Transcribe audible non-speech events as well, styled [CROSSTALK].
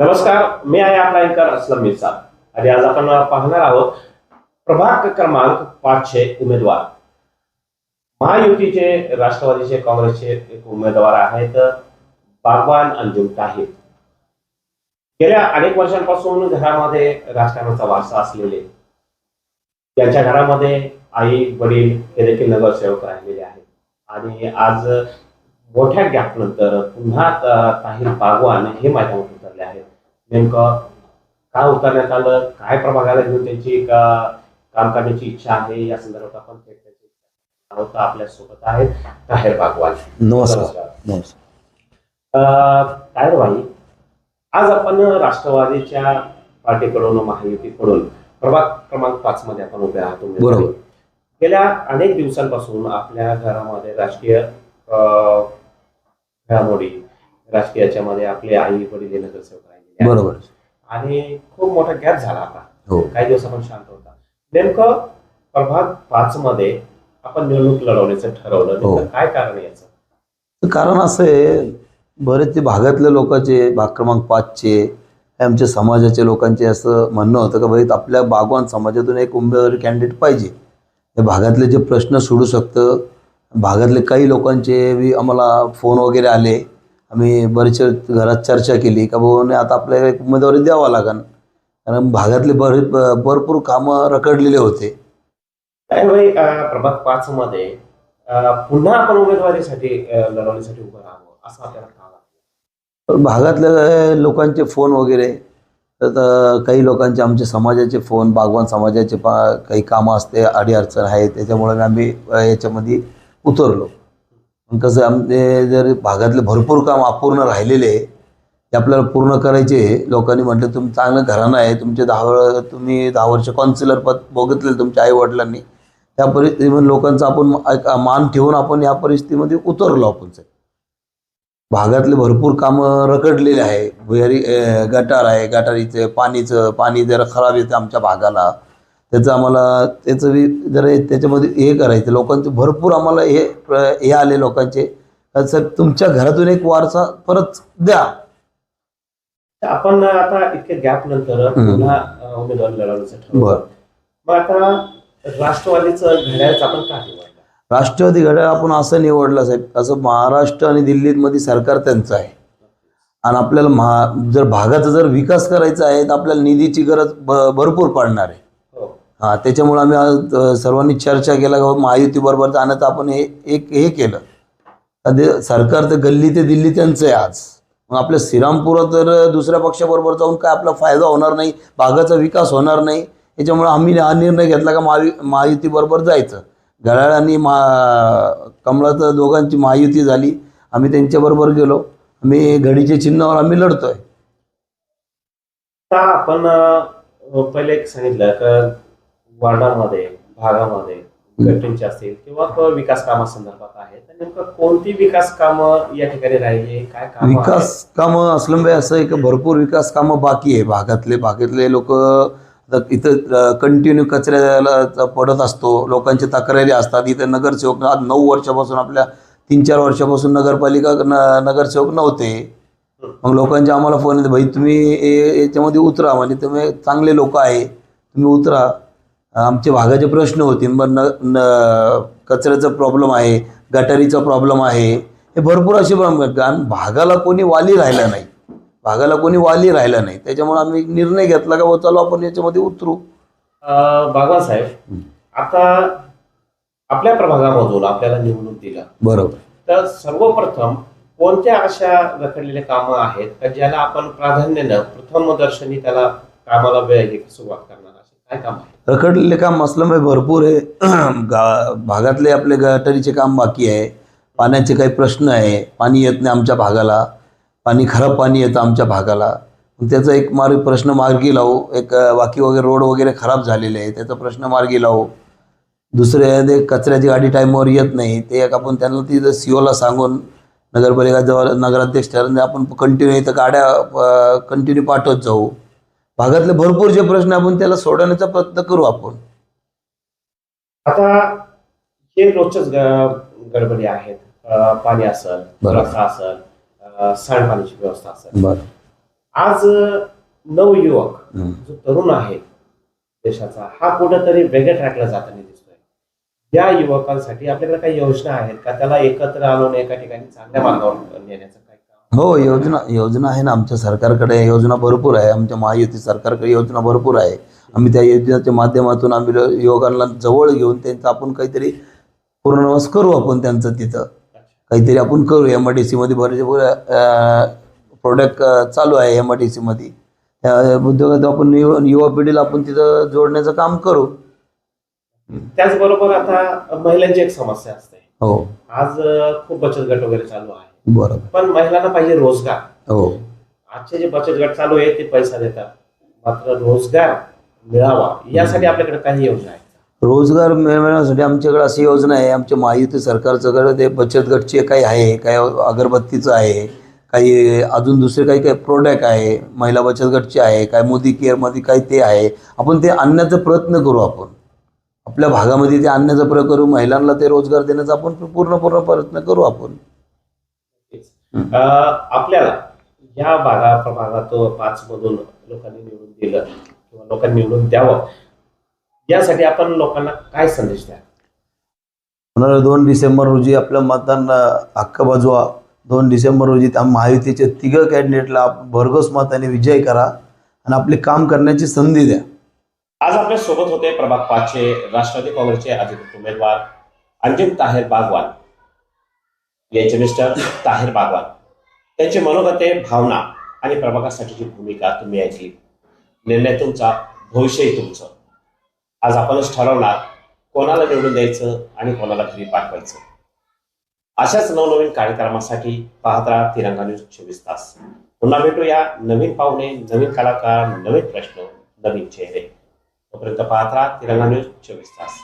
नमस्कार मी आहे आपला अँकर असलम मिसा आणि आज आपण पाहणार आहोत प्रभाग क्रमांक पाचशे उमेदवार. महायुतीचे राष्ट्रवादीचे काँग्रेसचे एक उमेदवार आहेत बागवान अंजुम टाहीर गेल्या अनेक वर्षांपासून घरामध्ये राजकारणाचा वारसा असलेले त्यांच्या घरामध्ये आई वडील हे देखील नगरसेवक राहिलेले आहेत. आणि आज मोठ्या गॅप नंतर पुन्हा त- ताहिर बागवान हे मैदानात उतरले आहेत. नेमकं का उतरण्यात आलं? काय प्रभागाला घेऊन त्यांची का- काम करण्याची इच्छा आहे? या संदर्भात आपण आहोत आपल्यासोबत आहेत. ताहेर बागवान. नमस्कार. ताहेर भाई आज आपण राष्ट्रवादीच्या पार्टीकडून महायुतीकडून प्रभाग क्रमांक पाच मध्ये आपण उभे आहात. बरोबर. गेल्या अनेक दिवसांपासून आपल्या घरामध्ये राजकीय अं, घडामोडी राजकीय याच्यामध्ये आपले आई वडील नगरसेवक. बरोबर. आणि खूप मोठा गॅप झाला आता. हो. काही दिवस आपण शांत होता. नेमकं प्रभाग पाच मध्ये आपण निवडणूक लढवण्याचं ठरवलं. हो. काय कारण याचं? कारण असं आहे बरेचसे भागातल्या लोकांचे भाग क्रमांक पाचचे आमच्या समाजाच्या लोकांचे असं म्हणणं होतं का भाई आपल्या बागवान समाजातून एक उमेदवारी कॅन्डिडेट पाहिजे. या भागातले जे प्रश्न सोडू शकतं भागातले काही लोकांचे बी आम्हाला फोन वगैरे आले. आम्ही बरेचसे घरात चर्चा केली का भाऊ नाही आता आपल्याला एक उमेदवारी द्यावा लागेल कारण भागातले बरे भरपूर कामं रखडलेले होते. प्रभाग पाच मध्ये पुन्हा आपण उमेदवारीसाठी लढवण्यासाठी उभं राहावं असं आपल्याला भागातल्या लोकांचे फोन वगैरे तर काही लोकांचे आमच्या समाजाचे फोन बागवान समाजाचे पा काही कामं असते अडीअडचण आहे त्याच्यामुळे आम्ही याच्यामध्ये उतरलो. मग कसं आमचे जर भागातले भरपूर काम अपूर्ण राहिलेले आहे, ते आपल्याला पूर्ण करायचे लोकांनी म्हटलं तुम्ही चांगलं घराणं आहे तुमचे दहा तुम्ही दहा वर्ष काउन्सिलर पद बघितलेलं तुमच्या आई वडिलांनी त्या परिस्थितीमध्ये लोकांचा आपण मान ठेवून आपण या परिस्थितीमध्ये उतरलो आपण भागातले भरपूर कामं रखडलेले आहे. भुयारी गटार आहे गटारीचं पाणीचं पाणी जरा खराब येतं आमच्या भागाला. त्याचं आम्हाला त्याचं बी जरा त्याच्यामध्ये हे करायचं. लोकांचे भरपूर आम्हाला हे हे आले लोकांचे. सर तुमच्या घरातून एक वारसा परत द्या. आपण आता इतके गॅप नंतर. पुन्हा उमेदवारी लढवण्याचं ठरवलं. बरं. मग आता राष्ट्रवादीचं घड्याळच आपण का निवडलं? राष्ट्रवादी घड्याळ आपण असं निवडलं साहेब असं महाराष्ट्र आणि दिल्लीमध्ये सरकार त्यांचं आहे. आणि आपल्याला महा जर भागाचा जर विकास करायचा आहे तर आपल्याला निधीची गरज भरपूर पडणार आहे. हा त्याच्यामुळे आम्ही आज सर्वांनी चर्चा केला का महायुतीबरोबर जाण्याचं आपण हे एक हे केलं. ते सरकार तर गल्ली ते दिल्ली त्यांचं आहे आज. मग आपल्या श्रीरामपुरात तर दुसऱ्या पक्षाबरोबर जाऊन काय आपला फायदा होणार नाही भागाचा विकास होणार नाही. याच्यामुळे आम्ही हा निर्णय घेतला का महायु महायुतीबरोबर जायचं. घड्याळ आणि मा कमळाचं दोघांची महायुती झाली. आम्ही त्यांच्याबरोबर गेलो. आम्ही घडीच्या चिन्हावर आम्ही लढतोय. आपण पहिले एक सांगितलं का वार्डामध्ये भागामध्ये गटींचे असतील किंवा विकास कामासंदर्भात आहे तर नेमकं कोणती विकास कामं या ठिकाणी राहिली काय काम विकास कामं असलं बाई असं आहे की भरपूर विकास कामं बाकी आहे. भागातले भागातले लोक इथं कंटिन्यू कचऱ्याला पडत असतो. लोकांची तक्रारी असतात. इथं नगरसेवक आज नऊ वर्षापासून आपल्या तीन चार वर्षापासून नगरपालिका न- नगरसेवक नव्हते. मग लोकांचे आम्हाला फोन येते भाई तुम्ही याच्यामध्ये उतरा. म्हणजे तुम्ही चांगले लोक आहे तुम्ही उतरा. आमचे भागाचे प्रश्न होतील मग न न कचऱ्याचा प्रॉब्लेम आहे गटारीचा प्रॉब्लेम आहे हे भरपूर असे प्रॉब्लेम कारण भागाला कोणी वाली राहिला नाही. भागाला कोणी वाली राहिला नाही. त्याच्यामुळे आम्ही एक निर्णय घेतला का चलो आपण याच्यामध्ये उतरू. बागवान साहेब आता आपल्या प्रभागामधून आपल्याला निवडून दिलं. बरोबर. तर सर्वप्रथम कोणत्या अशा रखडलेल्या कामं आहेत का ज्याला आपण प्राधान्यानं प्रथम दर्शनी त्याला कामाला वेळ सुरुवात करणार? रखडलेले काम असल्यामुळे भरपूर आहे. [CLEARS THROAT] गा भागातले आपले गटारीचे काम बाकी आहे. पाण्याचे काही प्रश्न आहे. पाणी येत नाही आमच्या भागाला. पाणी खराब पाणी येतं आमच्या भागाला. त्याचा एक मार्ग प्रश्न मार्गी लावू. एक बाकी वगैरे रोड वगैरे खराब झालेले आहे. त्याचा प्रश्न मार्गी लावू. दुसरे ते कचऱ्याची गाडी टाईमवर येत नाही. ते एक आपण त्यांना तिथं सीओला सांगून नगरपालिका जवळ नगराध्यक्ष ठरवून आपण कंटिन्यू इथं गाड्या कंटिन्यू पाठवत जाऊ. भागातले भरपूर जे प्रश्न आपण त्याला सोडवण्याचा प्रयत्न करू आपण. आता हे रोजच गडबडी आहेत. पाणी असेल. रस्ता असेल सांडपाण्याची व्यवस्था असेल. आज नवयुवक. जो तरुण आहे देशाचा हा कुठेतरी वेगळ्या ट्रॅकला जाताना दिसतोय. या युवकांसाठी आपल्याकडे काही योजना आहेत का? त्याला एकत्र आणून एका ठिकाणी चांगल्या मार्गावर नेण्याचं हो योजना योजना आहे ना आमच्या सरकारकडे योजना भरपूर आहे. आमच्या महायुती सरकारकडे योजना भरपूर आहे. आम्ही त्या योजनेच्या माध्यमातून आम्ही लो- युवकांना जवळ घेऊन त्यांचं आपण काहीतरी पूर्णवास करू आपण त्यांचं तिथं. काहीतरी आपण करू. एम आय डी सीमध्ये बरेच प्रोडक्ट चालू आहे एम आय डी सीमध्ये त्या उद्योगात आपण युवा युवा पिढीला आपण तिथं जोडण्याचं काम करू. त्याचबरोबर आता महिलांची एक समस्या असते. हो. आज अं, खूप बचत गट वगैरे चालू आहे. बरोबर पण महिलांना पाहिजे रोजगार. हो. आजचे जे बचत गट चालू आहे ते पैसा देतात. मात्र रोजगार मिळावा यासाठी आपल्याकडे काही योजना आहेत रोजगार मिळवण्यासाठी आमच्याकडे अशी योजना आहे आमच्या महायुती सरकारच्याकडे ते बचत गटचे काही आहे काही अगरबत्तीचं आहे काही अजून दुसरे काही काही प्रोडक्ट आहे महिला बचत गटचे आहे काय मोदी केअरमध्ये काही ते आहे. आपण ते आणण्याचा प्रयत्न करू आपण. आपल्या भागामध्ये ते आणण्याचा प्रयत्न करू महिलांना ते रोजगार देण्याचा आपण पूर्ण पूर्ण प्रयत्न करू आपण. आपल्याला या भागा प्रभागात पाच मधून लोकांनी निवडून दिलं किंवा लोकांनी निवडून द्यावं यासाठी आपण लोकांना काय संदेश द्या होणाऱ्या दोन डिसेंबर रोजी आपलं मतदान हक्क बजवा. दोन डिसेंबर रोजी त्या महायुतीचे तिघं कॅन्डिडेटला भरघोस मताने विजय करा आणि आपले काम करण्याची संधी द्या. आज आपल्यासोबत होते प्रभाग पाचचे राष्ट्रवादी काँग्रेसचे अधिकृत उमेदवार अंजिम ताहेर बागवान. यांचे मिस्टर ताहेर बागवान. त्यांची मनोगते भावना आणि प्रभागासाठीची भूमिका तुम्ही ऐकली निर्णय तुमचा भविष्यही तुमचं. आज आपणच ठरवणार कोणाला निवडून द्यायचं आणि कोणाला घरी पाठवायचं. अशाच नवनवीन कार्यक्रमासाठी पाहत राहा तिरंगा न्यूज चोवीस तास. पुन्हा भेटूया नवीन पाहुणे नवीन कलाकार नवीन प्रश्न नवीन चेहरे. तोपर्यंत पाहत राहा तिरंगा न्यूज चोवीस तास.